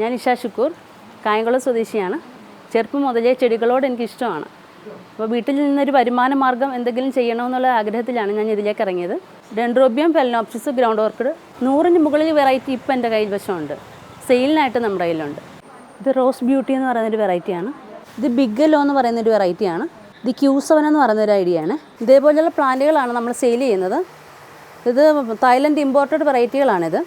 ഞാൻ ഇഷാ ഷുക്കൂർ കായംകുളം സ്വദേശിയാണ്. ചെറുപ്പം മുതലേ ചെടികളോട് എനിക്ക് ഇഷ്ടമാണ്. അപ്പോൾ വീട്ടിൽ നിന്നൊരു വരുമാന മാർഗം എന്തെങ്കിലും ചെയ്യണമെന്നുള്ള ആഗ്രഹത്തിലാണ് ഞാൻ ഇതിലേക്ക് ഇറങ്ങിയത്. ഡെൻഡ്രോബിയം ഫെലനോപ്സിസ് ഗ്രൗണ്ട് ഓർക്കിഡ് നൂറിന് മുകളിൽ വെറൈറ്റി ഇപ്പം എന്റെ കയ്യിൽ വശമുണ്ട്. സെയിലിനായിട്ട് നമ്മുടെ കയ്യിലുണ്ട്. ഇത് റോസ് ബ്യൂട്ടി എന്ന് പറയുന്നൊരു വെറൈറ്റിയാണ്. ഇത് ബിഗ്ഗലോ എന്ന് പറയുന്നൊരു വെറൈറ്റിയാണ്. ഇത് ക്യൂസവൻ എന്ന് പറയുന്നൊരു ഐഡിയ ആണ് ഇതേപോലെയുള്ള പ്ലാന്റുകളാണ് നമ്മൾ സെയിൽ ചെയ്യുന്നത്. ഇത് തായ്ലൻഡ് ഇമ്പോർട്ടഡ് വെറൈറ്റികളാണിത്.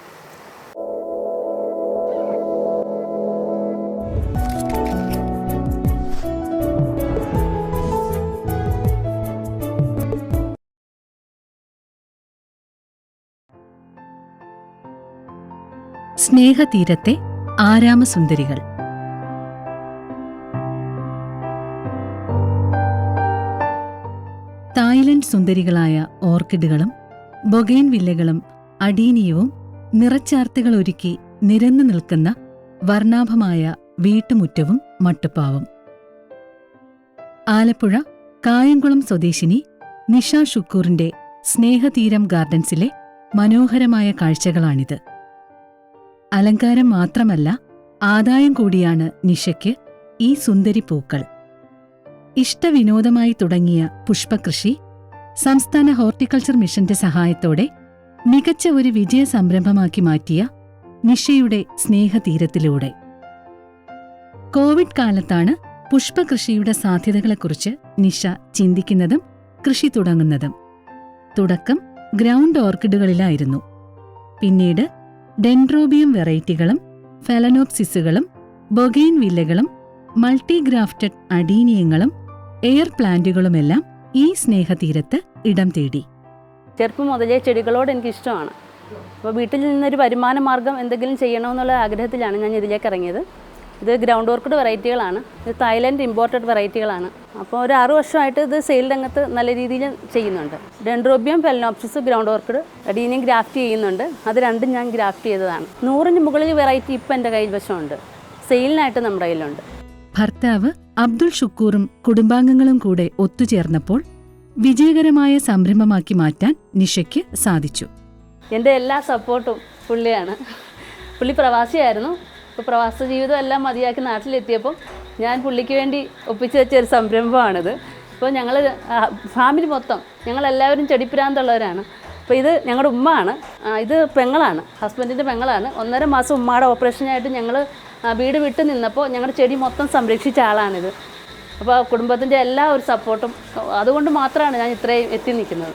സ്നേഹതീരത്തെ ആരാമസുന്ദരികൾ. തായ്ലൻഡ് സുന്ദരികളായ ഓർക്കിഡുകളും ബൊഗൈൻ വില്ലകളും അടീനിയവും നിറച്ചാർത്തുകൾ ഒരുക്കി നിരന്നു നിൽക്കുന്ന വർണാഭമായ വീട്ടുമുറ്റവും മട്ടുപ്പാവും. ആലപ്പുഴ കായംകുളം സ്വദേശിനി നിഷ ഷുക്കൂറിന്റെ സ്നേഹതീരം ഗാർഡൻസിലെ മനോഹരമായ കാഴ്ചകളാണിത്. അലങ്കാരം മാത്രമല്ല ആദായം കൂടിയാണ് നിഷയ്ക്ക് ഈ സുന്ദരി പൂക്കൾ. ഇഷ്ടവിനോദമായി തുടങ്ങിയ പുഷ്പകൃഷി സംസ്ഥാന ഹോർട്ടിക്കൾച്ചർ മിഷന്റെ സഹായത്തോടെ മികച്ച ഒരു വിജയ സംരംഭമാക്കി മാറ്റിയ നിഷയുടെ സ്നേഹതീരത്തിലൂടെ. കോവിഡ് കാലത്താണ് പുഷ്പകൃഷിയുടെ സാധ്യതകളെക്കുറിച്ച് നിഷ ചിന്തിക്കുന്നതും കൃഷി തുടങ്ങുന്നതും. തുടക്കം ഗ്രൗണ്ട് ഓർക്കിഡുകളിലായിരുന്നു. പിന്നീട് ഡെൻഡ്രോബിയം വെറൈറ്റികളും ഫെലനോപ്സിസുകളും ബൊഗെയിൻ വില്ലകളും മൾട്ടിഗ്രാഫ്റ്റഡ് അഡീനിയങ്ങളും എയർ പ്ലാന്റുകളുമെല്ലാം ഈ സ്നേഹതീരത്ത് ഇടം തേടി. ചെറുപ്പം മുതലേ ചെടികളോട് എനിക്ക് ഇഷ്ടമാണ്. അപ്പോൾ വീട്ടിൽ നിന്നൊരു വരുമാന മാർഗം എന്തെങ്കിലും ചെയ്യണമെന്നുള്ള ആഗ്രഹത്തിലാണ് ഞാൻ ഇതിലേക്ക് ഇറങ്ങിയത്. ഇത് ഗ്രൗണ്ട് ഓർക്കിഡ് വെറൈറ്റികളാണ് ഇത് തായ്ലൻഡ് ഇമ്പോർട്ടഡ് വെറൈറ്റികളാണ് അപ്പോൾ ഒരു ആറു വർഷമായിട്ട് ഇത് സെയിൽ രംഗത്ത് നല്ല രീതിയിൽ ചെയ്യുന്നുണ്ട്. Dendrobium phalaenopsis ground orchid adenium graft ചെയ്യുന്നുണ്ട്. അത് രണ്ടും ഞാൻ ഗ്രാഫ്റ്റ് ചെയ്തതാണ്. നൂറിന് മുകളിൽ വെറൈറ്റി ഇപ്പം എന്റെ കയ്യിൽ വശമുണ്ട്. സെയിലിനായിട്ട് നമ്മുടെ കയ്യിലുണ്ട്. ഭർത്താവ് അബ്ദുൾ ഷുക്കൂറും കുടുംബാംഗങ്ങളും കൂടെ ഒത്തുചേർന്നപ്പോൾ വിജയകരമായ സംരംഭമാക്കി മാറ്റാൻ നിഷയ്ക്ക് സാധിച്ചു. എന്റെ എല്ലാ സപ്പോർട്ടും പുള്ളിയാണ്. പുള്ളി പ്രവാസിയായിരുന്നു. ഇപ്പോൾ പ്രവാസ ജീവിതം എല്ലാം മതിയാക്കി നാട്ടിലെത്തിയപ്പോൾ ഞാൻ പുള്ളിക്ക് വേണ്ടി ഒപ്പിച്ചു വെച്ച ഒരു സംരംഭമാണിത്. ഇപ്പോൾ ഞങ്ങൾ ഫാമിലി മൊത്തം ഞങ്ങളെല്ലാവരും ചെടിപ്പിരാന്തുള്ളവരാണ് അപ്പോൾ ഇത് ഞങ്ങളുടെ ഉമ്മയാണ് ഇത് പെങ്ങളാണ്. ഹസ്ബൻഡിന്റെ പെങ്ങളാണ്. ഒന്നര മാസം ഉമ്മയുടെ ഓപ്പറേഷനായിട്ട് ഞങ്ങൾ വീട് വിട്ട് നിന്നപ്പോൾ ഞങ്ങളുടെ ചെടി മൊത്തം സംരക്ഷിച്ച ആളാണിത്. അപ്പോൾ കുടുംബത്തിന്റെ എല്ലാ ഒരു സപ്പോർട്ടും അതുകൊണ്ട് മാത്രമാണ് ഞാൻ ഇത്രയും എത്തി നിൽക്കുന്നത്.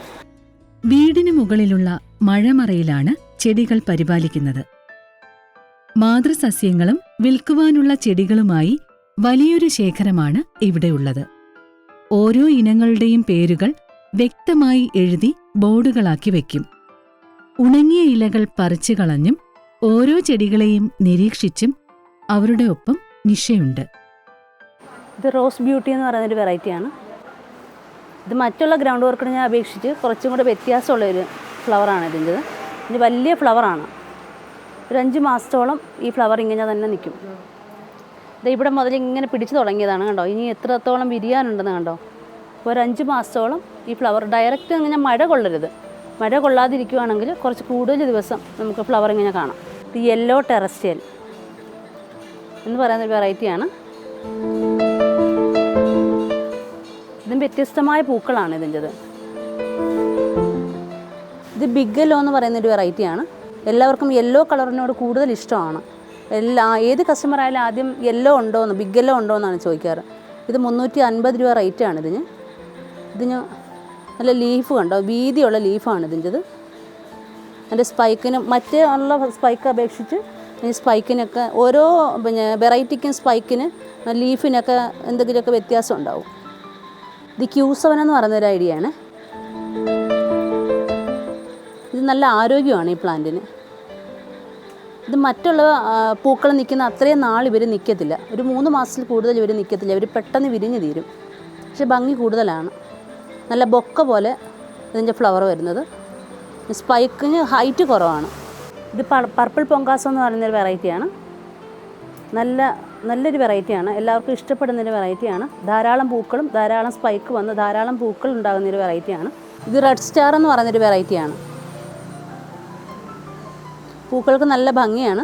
വീടിന് മുകളിലുള്ള മഴമറയിലാണ് ചെടികൾ പരിപാലിക്കുന്നത്. മാതൃസസ്യങ്ങളും വിൽക്കുവാനുള്ള ചെടികളുമായി വലിയൊരു ശേഖരമാണ് ഇവിടെയുള്ളത്. ഓരോ ഇനങ്ങളുടെയും പേരുകൾ വ്യക്തമായി എഴുതി ബോർഡുകളാക്കി വയ്ക്കും ഉണങ്ങിയ ഇലകൾ പറിച്ചു കളഞ്ഞും ഓരോ ചെടികളെയും നിരീക്ഷിച്ചും അവരുടെ ഒപ്പം നിശയുണ്ട്. ഇത് റോസ് ബ്യൂട്ടി എന്ന് പറയുന്നൊരു വെറൈറ്റിയാണ്. ഇത് മറ്റുള്ള ഗ്രൗണ്ട് വർക്കിനെ അപേക്ഷിച്ച് കുറച്ചും കൂടെ വ്യത്യാസമുള്ള ഒരു ഫ്ലവറാണ് ഇതിന്റെത്. ഇത് വലിയ ഫ്ലവറാണ്. ഒരു അഞ്ച് മാസത്തോളം ഈ ഫ്ലവർ ഇങ്ങനെ തന്നെ നിൽക്കും. ഇത് ഇവിടെ മുതൽ ഇങ്ങനെ പിടിച്ചു തുടങ്ങിയതാണ് കണ്ടോ? ഇനി എത്രത്തോളം വിരിയാനുണ്ടെന്ന് കണ്ടോ? ഒരു അഞ്ച് മാസത്തോളം ഈ ഫ്ലവർ ഡയറക്റ്റ് ഇങ്ങനെ മഴ കൊള്ളരുത്. മഴ കൊള്ളാതിരിക്കുവാണെങ്കിൽ കുറച്ച് കൂടുതൽ ദിവസം നമുക്ക് ഫ്ലവർ ഇങ്ങനെ കാണാം. ഇത് യെല്ലോ ടെറസ്റ്റിയൽ എന്ന് പറയുന്ന ഒരു വെറൈറ്റിയാണ് ഇതും വ്യത്യസ്തമായ പൂക്കളാണ് ഇതിന്റെത്. ഇത് ബിഗ് എല്ലോ എന്ന് പറയുന്ന ഒരു വെറൈറ്റിയാണ് എല്ലാവർക്കും യെല്ലോ കളറിനോട് കൂടുതൽ ഇഷ്ടമാണ്. എല്ലാ ഏത് കസ്റ്റമർ ആയാലും ആദ്യം യെല്ലോ ഉണ്ടോ എന്ന് ബിഗ് യെല്ലോ ഉണ്ടോ എന്നാണ് ചോദിക്കാറ്. ഇത് മുന്നൂറ്റി അൻപത് രൂപ റേറ്റാണ് ഇതിന്. ഇതിന് നല്ല ലീഫ് കണ്ടോ? വീതിയുള്ള ലീഫാണ് ഇതിന്റെത്. അതിന്റെ സ്പൈക്കിന് മറ്റേ ഉള്ള സ്പൈക്ക് അപേക്ഷിച്ച് ഈ സ്പൈക്കിനൊക്കെ ഓരോ പിന്നെ വെറൈറ്റിക്കും സ്പൈക്കിന് ലീഫിനൊക്കെ എന്തെങ്കിലുമൊക്കെ വ്യത്യാസം ഉണ്ടാവും. ഇത് ക്യൂസവൻ എന്ന് പറയുന്നൊരു ഐഡിയ ആണ്. നല്ല ആരോഗ്യമാണ് ഈ പ്ലാന്റിന്. ഇത് മറ്റുള്ള പൂക്കൾ നിൽക്കുന്ന അത്രയും നാൾ ഇവർ നിൽക്കത്തില്ല. ഒരു മൂന്ന് മാസത്തിൽ കൂടുതൽ ഇവർ നിൽക്കത്തില്ല. ഇവർ പെട്ടെന്ന് വിരിഞ്ഞു തീരും. പക്ഷെ ഭംഗി കൂടുതലാണ്. നല്ല ബൊക്ക പോലെ ഇതിന്റെ ഫ്ലവർ വരുന്നത്. സ്പൈക്കിന് ഹൈറ്റ് കുറവാണ്. ഇത് പർപ്പിൾ പൊങ്കാസം എന്ന് പറയുന്നൊരു വെറൈറ്റിയാണ് നല്ല നല്ലൊരു വെറൈറ്റിയാണ് എല്ലാവർക്കും ഇഷ്ടപ്പെടുന്നൊരു വെറൈറ്റിയാണ് ധാരാളം പൂക്കളും ധാരാളം സ്പൈക്ക് വന്ന് ധാരാളം പൂക്കൾ ഉണ്ടാകുന്നൊരു വെറൈറ്റിയാണ് ഇത് റെഡ് സ്റ്റാർ എന്ന് പറയുന്നൊരു വെറൈറ്റിയാണ് പൂക്കൾക്ക് നല്ല ഭംഗിയാണ്.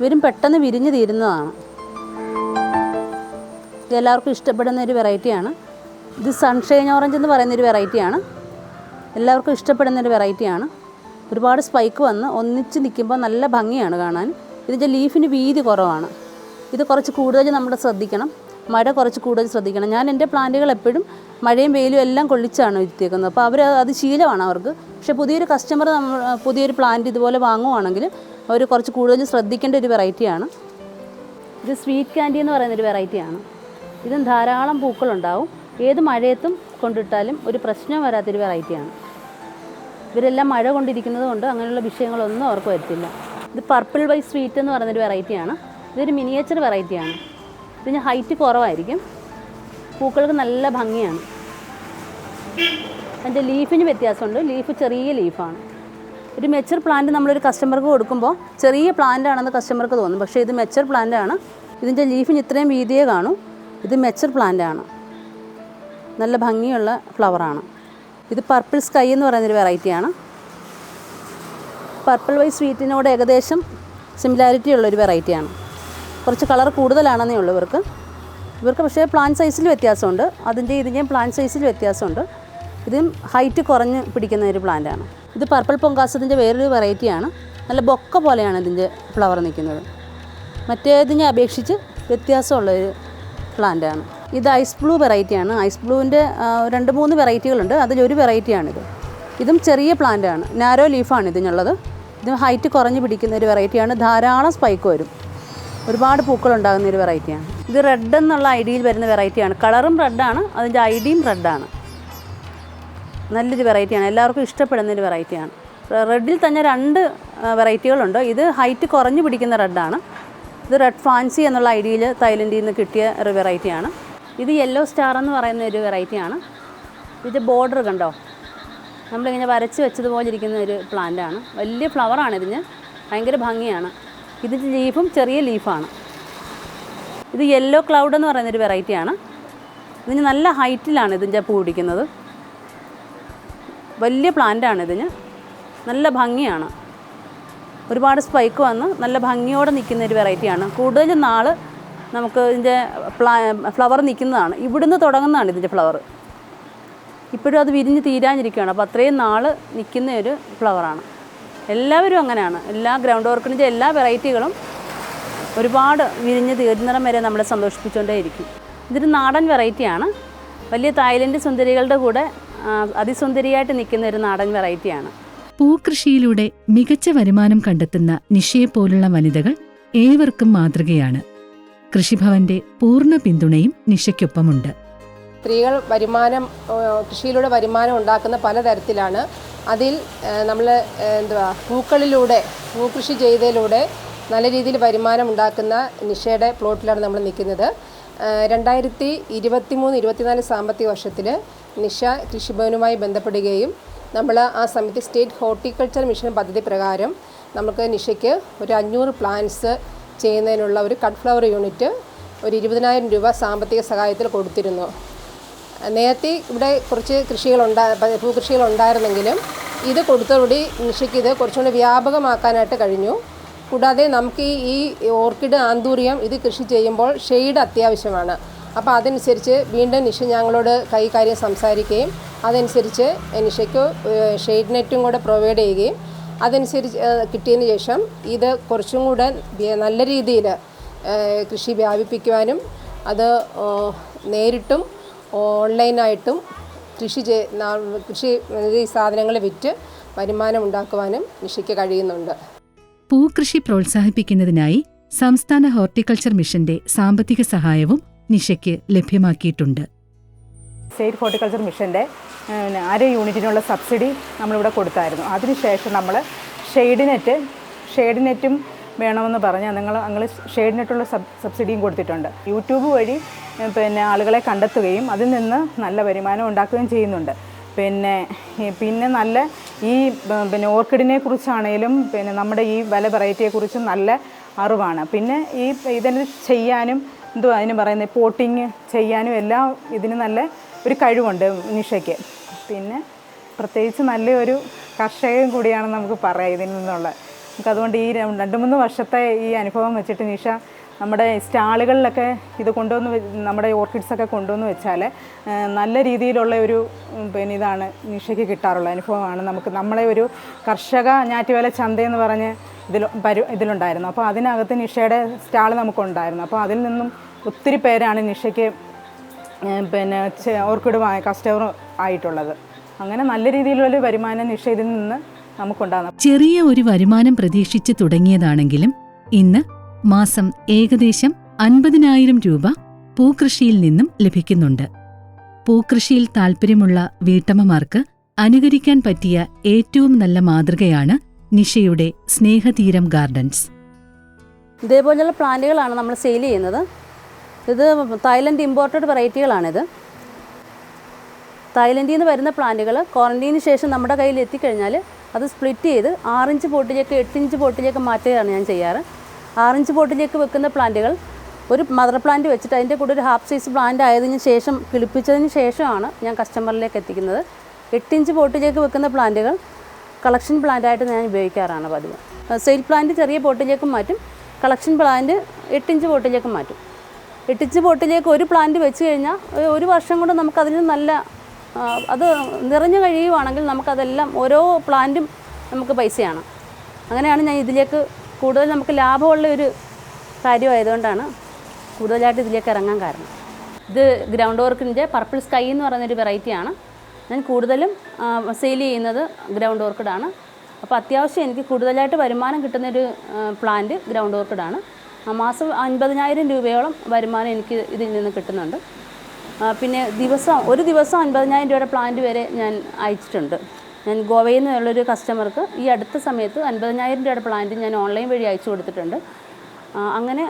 ഇവരും പെട്ടെന്ന് വിരിഞ്ഞ് തീരുന്നതാണ്. ഇത് എല്ലാവർക്കും ഇഷ്ടപ്പെടുന്ന ഒരു വെറൈറ്റിയാണ് ഇത് സൺഷൈൻ ഓറഞ്ച് എന്ന് പറയുന്ന ഒരു വെറൈറ്റിയാണ് എല്ലാവർക്കും ഇഷ്ടപ്പെടുന്ന ഒരു വെറൈറ്റിയാണ് ഒരുപാട് സ്പൈക്ക് വന്ന് ഒന്നിച്ച് നിൽക്കുമ്പോൾ നല്ല ഭംഗിയാണ് കാണാൻ. ഇതിന്റെ ലീഫിന് വീതി കുറവാണ്. ഇത് കുറച്ച് കൂടുതൽ നമ്മൾ ശ്രദ്ധിക്കണം. മഴ കുറച്ച് കൂടുതൽ ശ്രദ്ധിക്കണം. ഞാൻ എന്റെ പ്ലാന്റുകൾ എപ്പോഴും മഴയും വെയിലും എല്ലാം കൊള്ളിച്ചാണ് ഇരുത്തിയേക്കുന്നത് അപ്പോൾ അവർ അത് ശീലമാണ് അവർക്ക്. പക്ഷേ പുതിയൊരു കസ്റ്റമർ നമ്മൾ പുതിയൊരു പ്ലാന്റ് ഇതുപോലെ വാങ്ങുവാണെങ്കിൽ അവർ കുറച്ച് കൂടുതൽ ശ്രദ്ധിക്കേണ്ട ഒരു വെറൈറ്റിയാണ് ഇത് സ്വീറ്റ് കാൻഡി എന്ന് പറയുന്നൊരു വെറൈറ്റിയാണ് ഇതും ധാരാളം പൂക്കളുണ്ടാവും. ഏത് മഴയത്തും കൊണ്ടിട്ടാലും ഒരു പ്രശ്നം വരാത്തൊരു വെറൈറ്റിയാണ് ഇവരെല്ലാം മഴ കൊണ്ടിരിക്കുന്നത് കൊണ്ട് അങ്ങനെയുള്ള വിഷയങ്ങളൊന്നും അവർക്ക് വരത്തില്ല. ഇത് പർപ്പിൾ വൈ സ്വീറ്റ് എന്ന് പറയുന്നൊരു വെറൈറ്റിയാണ് ഇതൊരു മിനിയേച്ചർ വെറൈറ്റിയാണ് ഇതിന് ഹൈറ്റ് കുറവായിരിക്കും. പൂക്കൾക്ക് നല്ല ഭംഗിയാണ്. അതിന്റെ ലീഫിന് വ്യത്യാസമുണ്ട്. ലീഫ് ചെറിയ ലീഫാണ് ഒരു മെച്ചർ പ്ലാന്റ് നമ്മളൊരു കസ്റ്റമർക്ക് കൊടുക്കുമ്പോൾ ചെറിയ പ്ലാന്റ് ആണെന്ന് കസ്റ്റമർക്ക് തോന്നും. പക്ഷേ ഇത് മെച്ചർ പ്ലാന്റ് ആണ്. ഇതിന്റെ ലീഫിന് ഇത്രയും വീതിയെ കാണും. ഇത് മെച്ചർ പ്ലാന്റ് ആണ്. നല്ല ഭംഗിയുള്ള ഫ്ലവറാണ് ഇത് പർപ്പിൾ സ്കൈ എന്ന് പറയുന്നൊരു വെറൈറ്റിയാണ് പർപ്പിൾ വൈ സ്വീറ്റിനോട് ഏകദേശം സിമിലാരിറ്റി ഉള്ളൊരു വെറൈറ്റിയാണ് കുറച്ച് കളർ കൂടുതലാണെന്നേ ഉള്ളൂ ഇവർക്ക്. ഇവർക്ക് പക്ഷേ പ്ലാന്റ് സൈസിൽ വ്യത്യാസമുണ്ട്. അതിന്റെ ഇതിന്റെയും പ്ലാന്റ് സൈസിൽ വ്യത്യാസമുണ്ട്. ഇതും ഹൈറ്റ് കുറഞ്ഞ് പിടിക്കുന്ന ഒരു പ്ലാന്റാണ് ഇത് പർപ്പിൾ പൊങ്കാസത്തിന്റെ വേറൊരു വെറൈറ്റിയാണ് നല്ല ബൊക്ക പോലെയാണ് ഇതിന്റെ ഫ്ലവർ നിൽക്കുന്നത്. മറ്റേതിനെ അപേക്ഷിച്ച് വ്യത്യാസമുള്ളൊരു പ്ലാന്റാണ് ഇത് ഐസ് ബ്ലൂ വെറൈറ്റിയാണ് ഐസ് ബ്ലൂവിന്റെ രണ്ട് മൂന്ന് വെറൈറ്റികളുണ്ട് അതിലൊരു വെറൈറ്റിയാണിത് ഇതും ചെറിയ പ്ലാന്റാണ് നാരോ ലീഫാണ് ഇതിനുള്ളത്. ഇത് ഹൈറ്റ് കുറഞ്ഞ് പിടിക്കുന്ന ഒരു വെറൈറ്റിയാണ് ധാരാളം സ്പൈക്ക് വരും. ഒരുപാട് പൂക്കൾ ഉണ്ടാകുന്ന ഒരു വെറൈറ്റിയാണ് ഇത് റെഡ് എന്നുള്ള ഐഡിയയിൽ വരുന്ന വെറൈറ്റിയാണ് കളറും റെഡാണ് അതിന്റെ ഐഡിയും റെഡാണ് നല്ലൊരു വെറൈറ്റിയാണ്. എല്ലാവർക്കും ഇഷ്ടപ്പെടുന്ന ഒരു വെറൈറ്റിയാണ്. റെഡിൽ തന്നെ രണ്ട് വെറൈറ്റികളുണ്ട്. ഇത് ഹൈറ്റ് കുറഞ്ഞു പിടിക്കുന്ന റെഡാണ്. ഇത് റെഡ് ഫാൻസി എന്നുള്ള ഐഡിയയിൽ തൈലൻഡിൽ നിന്ന് കിട്ടിയ ഒരു വെറൈറ്റിയാണ്. ഇത് യെല്ലോ സ്റ്റാർ എന്ന് പറയുന്ന ഒരു വെറൈറ്റിയാണ്. ഇത് ബോർഡർ കണ്ടോ? നമ്മളിങ്ങനെ വരച്ച് വെച്ചതുപോലെ ഇരിക്കുന്ന ഒരു പ്ലാന്റാണ്. വലിയ ഫ്ലവറാണ് ഇതിന്. ഭയങ്കര ഭംഗിയാണ്. ഇതിന്റെ ലീഫും ചെറിയ ലീഫാണ്. ഇത് യെല്ലോ ക്ലൗഡ് എന്ന് പറയുന്നൊരു വെറൈറ്റിയാണ്. ഇതിന് നല്ല ഹൈറ്റിലാണ് ഇതിന്റെ പൂ പിടിക്കുന്നത്. വലിയ പ്ലാന്റാണ് ഇതിന്. നല്ല ഭംഗിയാണ്. ഒരുപാട് സ്പൈക്ക് വന്ന് നല്ല ഭംഗിയോടെ നിൽക്കുന്ന ഒരു വെറൈറ്റിയാണ് കൂടുതലും നാൾ നമുക്ക് ഇതിന്റെ പ്ലാ ഫ്ലവർ നിൽക്കുന്നതാണ്. ഇവിടുന്ന് തുടങ്ങുന്നതാണ് ഇതിന്റെ ഫ്ലവർ ഇപ്പോഴും അത് വിരിഞ്ഞ് തീരാനിരിക്കുകയാണ്. അപ്പോൾ അത്രയും നാൾ നിൽക്കുന്ന ഒരു ഫ്ലവറാണ് എല്ലാവരും അങ്ങനെയാണ്. എല്ലാ ഗ്രൗണ്ട് വർക്കിന്റെ എല്ലാ വെറൈറ്റികളും ഒരുപാട് വിരിഞ്ഞ് തീരുന്നിടം വരെ നമ്മളെ സന്തോഷിപ്പിച്ചുകൊണ്ടേയിരിക്കും. ഇതൊരു നാടൻ വെറൈറ്റിയാണ് വലിയ തായ്ലൻഡ് സുന്ദരികളുടെ കൂടെ അതിസുന്ദരിയായിട്ട് നിൽക്കുന്ന ഒരു നാടൻ വെറൈറ്റിയാണ്. പൂക്കൃഷിയിലൂടെ മികച്ച വരുമാനം കണ്ടെത്തുന്ന നിഷയെ പോലുള്ള വനിതകൾ ഏവർക്കും മാതൃകയാണ്. കൃഷിഭവന്റെ പൂർണ പിന്തുണയും നിഷയ്ക്കൊപ്പമുണ്ട്. സ്ത്രീകൾ വരുമാനം കൃഷിയിലൂടെ വരുമാനം ഉണ്ടാക്കുന്ന പലതരത്തിലാണ് അതിൽ നമ്മൾ എന്തുവാ പൂക്കളിലൂടെ പൂക്കൃഷി ചെയ്തതിലൂടെ നല്ല രീതിയിൽ വരുമാനം ഉണ്ടാക്കുന്ന നിഷയുടെ പ്ലോട്ടിലാണ് നമ്മൾ നിൽക്കുന്നത്. രണ്ടായിരത്തി ഇരുപത്തി മൂന്ന് ഇരുപത്തിനാല് സാമ്പത്തിക വർഷത്തിൽ നിഷ കൃഷിഭവനുമായി ബന്ധപ്പെടുകയും നമ്മൾ ആ സമയത്ത് സ്റ്റേറ്റ് ഹോർട്ടിക്കൾച്ചർ മിഷൻ പദ്ധതി പ്രകാരം നമുക്ക് നിഷയ്ക്ക് ഒരു അഞ്ഞൂറ് പ്ലാന്റ്സ് ചെയ്യുന്നതിനുള്ള ഒരു കട്ട് ഫ്ലവർ യൂണിറ്റ് ഒരു ഇരുപതിനായിരം രൂപ സാമ്പത്തിക സഹായത്തിൽ കൊടുത്തിരുന്നു. നേരത്തെ ഇവിടെ കുറച്ച് കൃഷികളുണ്ടാ ഭൂകൃഷികളുണ്ടായിരുന്നെങ്കിലും ഇത് കൊടുത്തോടുകൂടി നിഷയ്ക്ക് ഇത് കുറച്ചുകൂടി വ്യാപകമാക്കാനായിട്ട് കഴിഞ്ഞു. കൂടാതെ നമുക്ക് ഈ ഓർക്കിഡ് ആന്തൂറിയം ഇത് കൃഷി ചെയ്യുമ്പോൾ ഷെയ്ഡ് അത്യാവശ്യമാണ്. അപ്പോൾ അതനുസരിച്ച് വീണ്ടും നിഷ ഞങ്ങളോട് കൈകാര്യം സംസാരിക്കുകയും അതനുസരിച്ച് നിഷയ്ക്ക് ഷെയ്ഡ് നെറ്റും കൂടെ പ്രൊവൈഡ് ചെയ്യുകയും അതനുസരിച്ച് കിട്ടിയതിന് ശേഷം ഇത് കുറച്ചും കൂടെ നല്ല രീതിയിൽ കൃഷി വ്യാപിപ്പിക്കുവാനും അത് നേരിട്ടും ഓൺലൈനായിട്ടും കൃഷി ചെയ് കൃഷി ഈ സാധനങ്ങൾ വിറ്റ് വരുമാനം ഉണ്ടാക്കുവാനും നിഷയ്ക്ക് കഴിയുന്നുണ്ട്. പൂക്കൃഷി പ്രോത്സാഹിപ്പിക്കുന്നതിനായി സംസ്ഥാന ഹോർട്ടിക്കൾച്ചർ മിഷന്റെ സാമ്പത്തിക സഹായവും നിഷയ്ക്ക് ലഭ്യമാക്കിയിട്ടുണ്ട്. സ്റ്റേറ്റ് ഹോർട്ടിക്കൾച്ചർ മിഷന്റെ അര യൂണിറ്റിനുള്ള സബ്സിഡി നമ്മളിവിടെ കൊടുത്തായിരുന്നു. അതിനുശേഷം നമ്മൾ ഷെയ്ഡ് നെറ്റ് ഷെയ്ഡ് നെറ്റും വേണമെന്ന് പറഞ്ഞാൽ നിങ്ങൾ നിങ്ങൾ ഷെയ്ഡ് നെറ്റുള്ള സബ് സബ്സിഡിയും കൊടുത്തിട്ടുണ്ട്. യൂട്യൂബ് വഴി പിന്നെ ആളുകളെ കണ്ടെത്തുകയും അതിൽ നിന്ന് നല്ല വരുമാനം ഉണ്ടാക്കുകയും ചെയ്യുന്നുണ്ട്. പിന്നെ പിന്നെ നല്ല ഈ പിന്നെ ഓർക്കിഡിനെ കുറിച്ചാണേലും പിന്നെ നമ്മുടെ ഈ വല വെറൈറ്റിയെക്കുറിച്ചും നല്ല അറിവാണ്. പിന്നെ ഈ ഇതിന് ചെയ്യാനും എന്തുവാ അതിന് പറയുന്നത് പോട്ടിങ് ചെയ്യാനും എല്ലാം ഇതിന് നല്ല ഒരു കഴിവുണ്ട് നിഷയ്ക്ക്. പിന്നെ പ്രത്യേകിച്ച് നല്ലൊരു കർഷകൻ കൂടിയാണ് നമുക്ക് പറയാം ഇതിൽ നിന്നുള്ള. നമുക്കതുകൊണ്ട് ഈ രണ്ട് മൂന്ന് വർഷത്തെ ഈ അനുഭവം വെച്ചിട്ട് നിഷ നമ്മുടെ സ്റ്റാളുകളിലൊക്കെ ഇത് കൊണ്ടുവന്ന് നമ്മുടെ ഓർക്കിഡ്സൊക്കെ കൊണ്ടുവന്ന് വെച്ചാൽ നല്ല രീതിയിലുള്ള ഒരു പിന്നെ ഇതാണ് നിഷയ്ക്ക് കിട്ടാറുള്ള അനുഭവമാണ്. നമുക്ക് നമ്മളെ ഒരു കർഷക ഞാറ്റുവേല ചന്തയെന്ന് പറഞ്ഞ് ഇതിൽ പരു ഇതിലുണ്ടായിരുന്നു. അപ്പോൾ അതിനകത്ത് നിഷയുടെ സ്റ്റാൾ നമുക്കുണ്ടായിരുന്നു. അപ്പോൾ അതിൽ നിന്നും ഒത്തിരി പേരാണ് നിഷയ്ക്ക് പിന്നെ ഓർക്കിഡ് കസ്റ്റമർ ആയിട്ടുള്ളത്. അങ്ങനെ നല്ല രീതിയിലുള്ള വരുമാനം നിഷ ഇതിൽ നിന്ന് നമുക്കുണ്ടാകും ചെറിയ ഒരു വരുമാനം പ്രതീക്ഷിച്ച് തുടങ്ങിയതാണെങ്കിലും ഇന്ന് മാസം ഏകദേശം അൻപതിനായിരം രൂപ പൂക്കൃഷിയിൽ നിന്നും ലഭിക്കുന്നുണ്ട്. പൂക്കൃഷിയിൽ താൽപ്പര്യമുള്ള വീട്ടമ്മമാർക്ക് അനുകരിക്കാൻ പറ്റിയ ഏറ്റവും നല്ല മാതൃകയാണ് നിഷയുടെ സ്നേഹതീരം ഗാർഡൻസ്. ഇതേപോലെയുള്ള പ്ലാന്റുകളാണ് നമ്മൾ സെയിൽ ചെയ്യുന്നത്. ഇത് തായ്ലൻഡ് ഇമ്പോർട്ടഡ് വെറൈറ്റികളാണിത്. തായ്ലൻഡിൽ നിന്ന് വരുന്ന പ്ലാന്റുകൾ ക്വാറന്റീന് ശേഷം നമ്മുടെ കയ്യിൽ എത്തിക്കഴിഞ്ഞാൽ അത് സ്പ്ലിറ്റ് ചെയ്ത് ആറിഞ്ച് പോട്ടിലേക്ക് എട്ടിഞ്ച് പോട്ടിലേക്ക് മാറ്റുകയാണ് ഞാൻ ചെയ്യാറ്. ആറിഞ്ച് പോട്ടിലേക്ക് വെക്കുന്ന പ്ലാന്റുകൾ ഒരു മദർ പ്ലാന്റ് വെച്ചിട്ട് അതിന്റെ കൂടെ ഒരു ഹാഫ് സൈസ് പ്ലാന്റ് ആയതിനു ശേഷം കിളിപ്പിച്ചതിന് ശേഷമാണ് ഞാൻ കസ്റ്റമറിലേക്ക് എത്തിക്കുന്നത്. എട്ടിഞ്ച് പോട്ടിലേക്ക് വെക്കുന്ന പ്ലാന്റുകൾ കളക്ഷൻ പ്ലാന്റായിട്ട് ഞാൻ ഉപയോഗിക്കാറാണ് പതിവ്. സെയിൽ പ്ലാന്റ് ചെറിയ പോട്ടിലേക്കും മാറ്റും. കളക്ഷൻ പ്ലാന്റ് എട്ടിഞ്ച് പോട്ടിലേക്കും മാറ്റും. എട്ടിഞ്ച് പോട്ടിലേക്ക് ഒരു പ്ലാന്റ് വെച്ച് കഴിഞ്ഞാൽ ഒരു- ഒരു വർഷം കൊണ്ട് നമുക്കതിന് നല്ല അത് നിറഞ്ഞു കഴിയുവാണെങ്കിൽ നമുക്കതെല്ലാം ഓരോ പ്ലാന്റും നമുക്ക് പൈസയാണ്. അങ്ങനെയാണ് ഞാൻ ഇതിലേക്ക് കൂടുതൽ നമുക്ക് ലാഭമുള്ള ഒരു കാര്യമായതുകൊണ്ടാണ് കൂടുതലായിട്ട് ഇതിലേക്ക് ഇറങ്ങാൻ കാരണം. ഇത് ഗ്രൗണ്ട് വർക്കിന്റെ പർപ്പിൾ സ്കൈ എന്ന് പറയുന്നൊരു വെറൈറ്റിയാണ് ഞാൻ കൂടുതലും സെയിൽ ചെയ്യുന്നത് ഗ്രൗണ്ട് ഓർക്കിഡാണ് അപ്പോൾ അത്യാവശ്യം എനിക്ക് കൂടുതലായിട്ട് വരുമാനം കിട്ടുന്നൊരു പ്ലാന്റ് ഗ്രൗണ്ട് ഓർക്കിഡാണ് മാസം അൻപതിനായിരം രൂപയോളം വരുമാനം എനിക്ക് ഇതിൽ നിന്ന് കിട്ടുന്നുണ്ട്. പിന്നെ ദിവസം ഒരു ദിവസം അൻപതിനായിരം രൂപയുടെ പ്ലാന്റ് വരെ ഞാൻ അയച്ചിട്ടുണ്ട്. ഞാൻ ഗോവയിൽ നിന്നുള്ളൊരു കസ്റ്റമർക്ക് ഈ അടുത്ത സമയത്ത് അൻപതിനായിരം രൂപയുടെ പ്ലാന്റ് ഞാൻ ഓൺലൈൻ വഴി അയച്ചു കൊടുത്തിട്ടുണ്ട്. അങ്ങനെ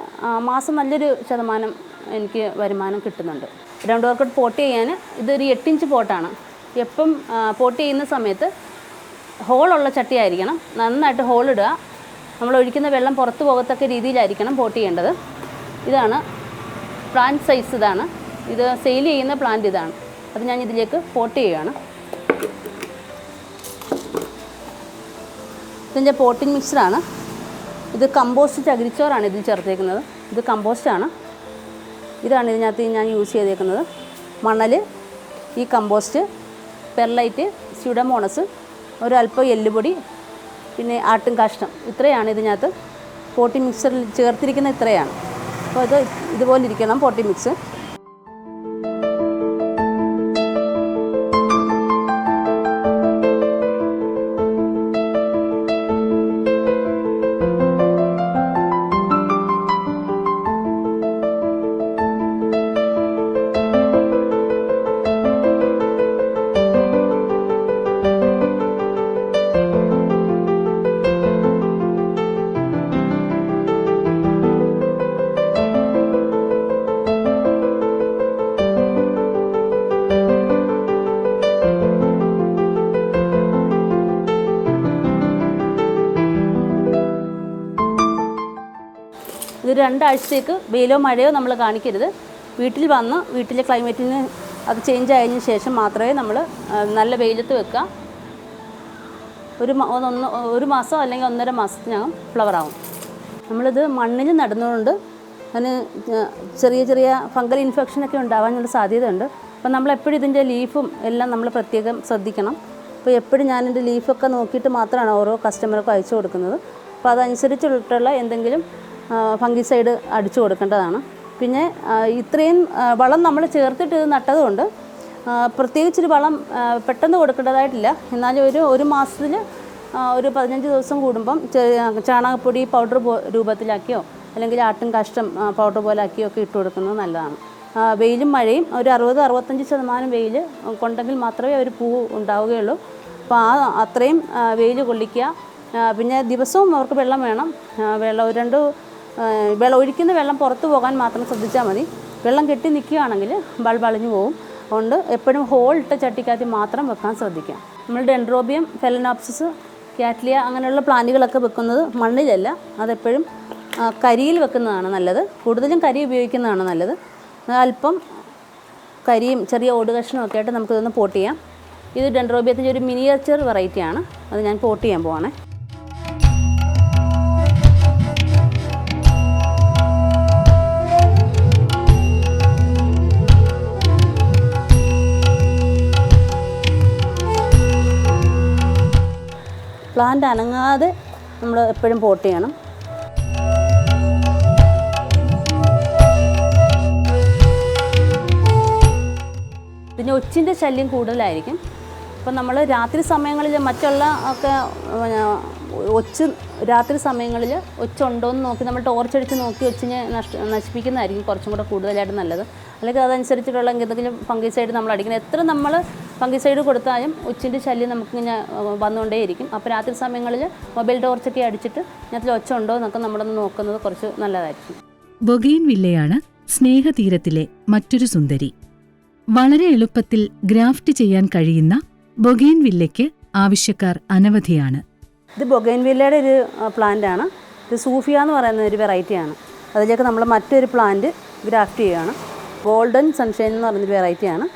മാസം നല്ലൊരു ശതമാനം എനിക്ക് വരുമാനം കിട്ടുന്നുണ്ട്. ഗ്രൗണ്ട് വർക്കൗട്ട് പോട്ട് ചെയ്യാൻ ഇതൊരു എട്ടിഞ്ച് പോട്ടാണ്. എപ്പം പോട്ട് ചെയ്യുന്ന സമയത്ത് ഹോളുള്ള ചട്ടിയായിരിക്കണം. നന്നായിട്ട് ഹോളിടുക നമ്മൾ ഒഴിക്കുന്ന വെള്ളം പുറത്ത് പോകത്തക്ക രീതിയിലായിരിക്കണം പോട്ട് ചെയ്യേണ്ടത്. ഇതാണ് പ്ലാന്റ് സൈസ് ഇതാണ്. ഇത് സെയിൽ ചെയ്യുന്ന പ്ലാന്റ് ഇതാണ്. അത് ഞാൻ ഇതിലേക്ക് പോട്ട് ചെയ്യുകയാണ്. ഇതിന്റെ പോട്ടിംഗ് മിക്സറാണ് ഇത് കമ്പോസ്റ്റ് ചകിരിച്ചോറാണ് ഇതിൽ ചേർത്തേക്കുന്നത്. ഇത് കമ്പോസ്റ്റാണ് ഇതാണ് ഇതിനകത്ത് ഞാൻ യൂസ് ചെയ്തേക്കുന്നത്. മണൽ ഈ കമ്പോസ്റ്റ് പെർലൈറ്റ് സ്യുഡമോണസ് ഒരല്പം എല്ലുപൊടി പിന്നെ ആട്ടും കാഷ്ടം ഇത്രയാണ് ഇതിനകത്ത്. പോട്ടി മിക്സറിൽ ചേർത്തിരിക്കുന്ന ഇത്രയാണ്. അപ്പോൾ ഇത് ഇതുപോലെ ഇരിക്കണം പോട്ടി മിക്സ്. രണ്ടാഴ്ചത്തേക്ക് വെയിലോ മഴയോ നമ്മൾ കാണിക്കരുത്. വീട്ടിൽ വന്ന് വീട്ടിലെ ക്ലൈമറ്റിന് അത് ചേഞ്ച് ആയതിനു ശേഷം മാത്രമേ നമ്മൾ നല്ല വെയിലത്ത് വെക്കുക ഒരു ഒന്ന് ഒരു മാസം അല്ലെങ്കിൽ ഒന്നര മാസത്തിനകം ഫ്ലവർ ആവും. നമ്മളിത് മണ്ണിൽ നടുന്നതുകൊണ്ട് അതിന് ചെറിയ ചെറിയ ഫംഗൽ ഇൻഫെക്ഷനൊക്കെ ഉണ്ടാവാനുള്ള സാധ്യതയുണ്ട്. അപ്പം നമ്മൾ എപ്പോഴും ഇതിന്റെ ലീഫും എല്ലാം നമ്മൾ പ്രത്യേകം ശ്രദ്ധിക്കണം. അപ്പോൾ എപ്പോഴും ഞാൻ ഞാനിന്റെ ലീഫൊക്കെ നോക്കിയിട്ട് മാത്രമാണ് ഓരോ കസ്റ്റമർക്കും അയച്ചു കൊടുക്കുന്നത്. അപ്പോൾ അതനുസരിച്ചിട്ടുള്ള എന്തെങ്കിലും ഫംഗിസൈഡ് അടിച്ചു കൊടുക്കേണ്ടതാണ്. പിന്നെ ഇത്രയും വളം നമ്മൾ ചേർത്തിട്ട് ഇത് നട്ടതുകൊണ്ട് പ്രത്യേകിച്ചൊരു വളം പെട്ടെന്ന് കൊടുക്കേണ്ടതായിട്ടില്ല. എന്നാലും ഒരു ഒരു മാസത്തിൽ ഒരു പതിനഞ്ച് ദിവസം കൂടുമ്പം ചാണകപ്പൊടി പൗഡർ രൂപത്തിലാക്കിയോ അല്ലെങ്കിൽ ആട്ടും കാഷ്ടം പൗഡർ പോലെ ആക്കിയോ ഒക്കെ ഇട്ട് കൊടുക്കുന്നത് നല്ലതാണ്. വെയിലും മഴയും ഒരു അറുപത് അറുപത്തഞ്ച് ശതമാനം വെയിൽ കൊണ്ടെങ്കിൽ മാത്രമേ ഒരു പൂ ഉണ്ടാവുകയുള്ളൂ. അപ്പോൾ ആ അത്രയും വെയിൽ കൊള്ളിക്കുക. പിന്നെ ദിവസവും അവർക്ക് വെള്ളം വേണം. വെള്ളം രണ്ട് വെള്ളം ഒഴിക്കുന്ന വെള്ളം പുറത്തു പോകാൻ മാത്രം ശ്രദ്ധിച്ചാൽ മതി. വെള്ളം കെട്ടി നിൽക്കുകയാണെങ്കിൽ ബൾബ് അളിഞ്ഞു പോകും അതുകൊണ്ട് എപ്പോഴും ഹോൾ ഇട്ട ചട്ടിക്കകത്ത് മാത്രം വെക്കാൻ ശ്രദ്ധിക്കാം. നമ്മൾ ഡെൻഡ്രോബിയം ഫെലനോപ്സിസ് കാറ്റ്ലിയ അങ്ങനെയുള്ള പ്ലാന്റുകളൊക്കെ വെക്കുന്നത് മണ്ണിലല്ല. അതെപ്പോഴും കരിയിൽ വെക്കുന്നതാണ് നല്ലത്. കൂടുതലും കരി ഉപയോഗിക്കുന്നതാണ് നല്ലത്. അല്പം കരിയും ചെറിയ ഓട് കഷ്ണവും ഒക്കെ ആയിട്ട് നമുക്കിതൊന്ന് പോട്ട് ചെയ്യാം. ഇത് ഡെൻഡ്രോബിയത്തിന്റെ ഒരു മിനിയേച്ചർ വെറൈറ്റിയാണ് അത് ഞാൻ പോട്ട് ചെയ്യാൻ പോവാണേ. പ്ലാന്റ് അനങ്ങാതെ നമ്മൾ എപ്പോഴും പോട്ട് ചെയ്യണം. പിന്നെ ഒച്ചിന്റെ ശല്യം കൂടുതലായിരിക്കും. ഇപ്പം നമ്മൾ രാത്രി സമയങ്ങളിൽ മറ്റുള്ള ഒക്കെ ഒച്ച് രാത്രി സമയങ്ങളിൽ ഒച്ചുണ്ടോ എന്ന് നോക്കി നമ്മൾ ടോർച്ചടിച്ച് നോക്കി ഒച്ചിനെ നഷ്ട നശിപ്പിക്കുന്നതായിരിക്കും കുറച്ചും കൂടെ കൂടുതലായിട്ട് നല്ലത്. അല്ലെങ്കിൽ അതനുസരിച്ചിട്ടുള്ള എന്തെങ്കിലും ഫംഗിസൈഡ് നമ്മൾ അടിക്കണം. എത്ര നമ്മൾ ഫംഗിസൈഡ് കൊടുത്താലും ഉച്ചിന്റെ ശല്യം നമുക്ക് ഇങ്ങനെ വന്നുകൊണ്ടേയിരിക്കും. അപ്പോൾ രാത്രി സമയങ്ങളിൽ മൊബൈൽ ടോർച്ചൊക്കെ അടിച്ചിട്ട് ഇതിനകത്തിൽ ഒച്ച ഉണ്ടോ എന്നൊക്കെ നമ്മളൊന്ന് നോക്കുന്നത് കുറച്ച് നല്ലതായിരിക്കും. ബൊഗെയിൻ വില്ലയാണ് സ്നേഹതീരത്തിലെ മറ്റൊരു സുന്ദരി. വളരെ എളുപ്പത്തിൽ ഗ്രാഫ്റ്റ് ചെയ്യാൻ കഴിയുന്ന ബൊഗെയിൻ വില്ലയ്ക്ക് ആവശ്യക്കാർ അനവധിയാണ്. ഇത് ബൊഗൈൻ വില്ലയുടെ ഒരു പ്ലാന്റ് ആണ് ഇത് സൂഫിയ എന്ന് പറയുന്ന ഒരു വെറൈറ്റിയാണ്. അതിലേക്ക് നമ്മൾ മറ്റൊരു പ്ലാന്റ് ഗ്രാഫ്റ്റ് ചെയ്യുകയാണ്. ഗോൾഡൻ സൺഷൈൻ എന്ന് പറയുന്നൊരു വെറൈറ്റിയാണ്.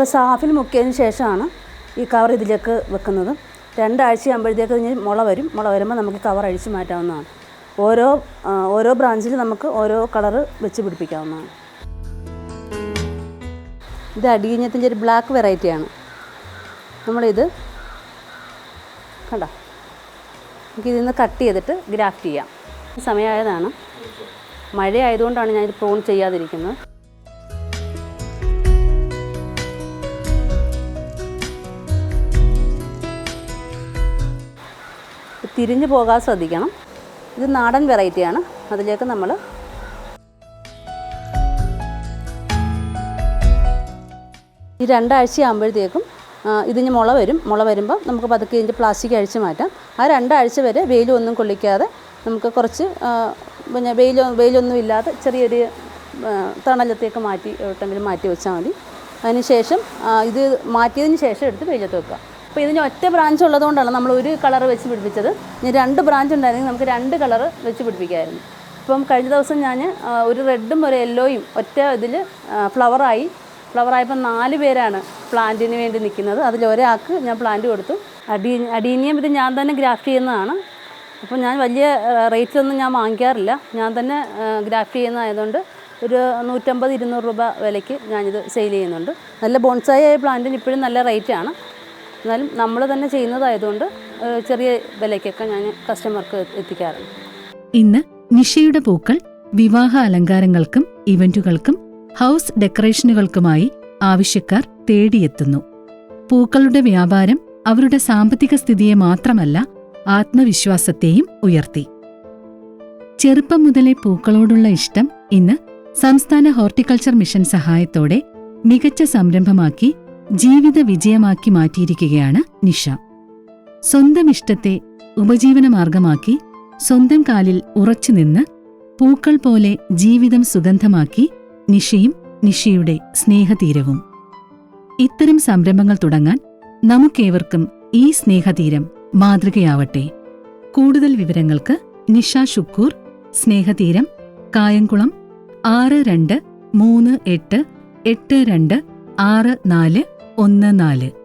നമ്മൾ സാഫിൽ മുക്കിയതിന് ശേഷമാണ് ഈ കവർ ഇതിലേക്ക് വെക്കുന്നത്. രണ്ടാഴ്ച ആകുമ്പോഴത്തേക്ക് ഇനി മുള വരും. മുള വരുമ്പോൾ നമുക്ക് കവർ അഴിച്ച് മാറ്റാവുന്നതാണ്. ഓരോ ഓരോ ബ്രാഞ്ചിൽ നമുക്ക് ഓരോ കളറ് വെച്ച് പിടിപ്പിക്കാവുന്നതാണ്. ഇത് അടിയഞ്ഞത്തിന്റെ ഒരു ബ്ലാക്ക് വെറൈറ്റിയാണ്. നമ്മളിത് കണ്ടോ? നമുക്ക് ഇതിൽ നിന്ന് കട്ട് ചെയ്തിട്ട് ഗ്രാഫ്റ്റ് ചെയ്യാം. സമയമായതാണ്. മഴ ആയതുകൊണ്ടാണ് ഞാനിത് പ്രൂൺ ചെയ്യാതിരിക്കുന്നത്. തിരിഞ്ഞു പോകാൻ ശ്രദ്ധിക്കണം. ഇത് നാടൻ വെറൈറ്റിയാണ് അതിലേക്ക് നമ്മൾ ഈ രണ്ടാഴ്ച ആകുമ്പോഴത്തേക്കും ഇതിന് മുള വരും. മുള വരുമ്പോൾ നമുക്ക് പതുക്കെ ഇതിന്റെ പ്ലാസ്റ്റിക് അഴിച്ച് മാറ്റാം. ആ രണ്ടാഴ്ച വരെ വെയിലൊന്നും കൊള്ളിക്കാതെ നമുക്ക് കുറച്ച് പിന്നെ വെയിൽ വെയിലൊന്നും ഇല്ലാതെ ചെറിയൊരു തണലത്തേക്ക് മാറ്റി എവിടെയെങ്കിലും മാറ്റി വെച്ചാൽ മതി. അതിന് ശേഷം ഇത് മാറ്റിയതിന് ശേഷം എടുത്ത് വെയിലത്ത് വെക്കുക. അപ്പോൾ ഇതിന് ഒറ്റ ബ്രാഞ്ച് ഉള്ളതുകൊണ്ടാണ് നമ്മൾ ഒരു കളർ വെച്ച് പിടിപ്പിച്ചത്. ഇനി രണ്ട് ബ്രാഞ്ച് ഉണ്ടായിരുന്നെങ്കിൽ നമുക്ക് രണ്ട് കളർ വെച്ച് പിടിപ്പിക്കാമായിരുന്നു ഇപ്പം കഴിഞ്ഞ ദിവസം ഞാൻ ഒരു റെഡും ഒരു യെല്ലോയും ഒറ്റ ഇതിൽ ഫ്ലവറായി ഫ്ലവറായപ്പോൾ നാല് പേരാണ് പ്ലാന്റിന് വേണ്ടി നിൽക്കുന്നത്. അതിൽ ഒരാൾക്ക് ഞാൻ പ്ലാന്റ് കൊടുത്തു. അടി അടീനിയം ഇത് ഞാൻ തന്നെ ഗ്രാഫ്റ്റ് ചെയ്യുന്നതാണ്. അപ്പോൾ ഞാൻ വലിയ റേറ്റിലൊന്നും ഞാൻ വാങ്ങിക്കാറില്ല. ഞാൻ തന്നെ ഗ്രാഫ്റ്റ് ചെയ്യുന്നതായതുകൊണ്ട് ഒരു നൂറ്റമ്പത് ഇരുന്നൂറ് രൂപ വിലയ്ക്ക് ഞാനിത് സെയിൽ ചെയ്യുന്നുണ്ട്. നല്ല ബോൺസായി പ്ലാന്റിന് ഇപ്പോഴും നല്ല റേറ്റാണ് എന്നാലും നമ്മൾ തന്നെ ചെയ്യുന്നതായതുകൊണ്ട് ചെറിയ വിലയ്ക്കൊക്കെ ഞാൻ കസ്റ്റമർക്ക് എത്തിക്കാറുണ്ട്. ഇന്ന് നിഷയുടെ പൂക്കൾ വിവാഹ അലങ്കാരങ്ങൾക്കും ഇവന്റുകൾക്കും ഹൗസ് ഡെക്കറേഷനുകൾക്കുമായി ആവശ്യക്കാർ തേടിയെത്തുന്നു. പൂക്കളുടെ വ്യാപാരം അവരുടെ സാമ്പത്തിക സ്ഥിതിയെ മാത്രമല്ല ആത്മവിശ്വാസത്തെയും ഉയർത്തി. ചെറുപ്പം മുതലേ പൂക്കളോടുള്ള ഇഷ്ടം ഇന്ന് സംസ്ഥാന ഹോർട്ടിക്കൾച്ചർ മിഷൻ സഹായത്തോടെ മികച്ച സംരംഭമാക്കി ജീവിത വിജയമാക്കി മാറ്റിയിരിക്കുകയാണ് നിഷ. സ്വന്തം ഇഷ്ടത്തെ ഉപജീവനമാർഗമാക്കി സ്വന്തം കാലിൽ ഉറച്ചുനിന്ന് പൂക്കൾ പോലെ ജീവിതം സുഗന്ധമാക്കി നിഷയും നിഷയുടെ സ്നേഹതീരവും. ഇത്തരം സംരംഭങ്ങൾ തുടങ്ങാൻ നമുക്കേവർക്കും ഈ സ്നേഹതീരം മാതൃകയാവട്ടെ. കൂടുതൽ വിവരങ്ങൾക്ക് നിഷ ഷുക്കൂർ സ്നേഹതീരം കായംകുളം ആറ് രണ്ട് മൂന്ന് എട്ട് എട്ട് രണ്ട് ആറ് നാല് ഒന്ന് നാല്.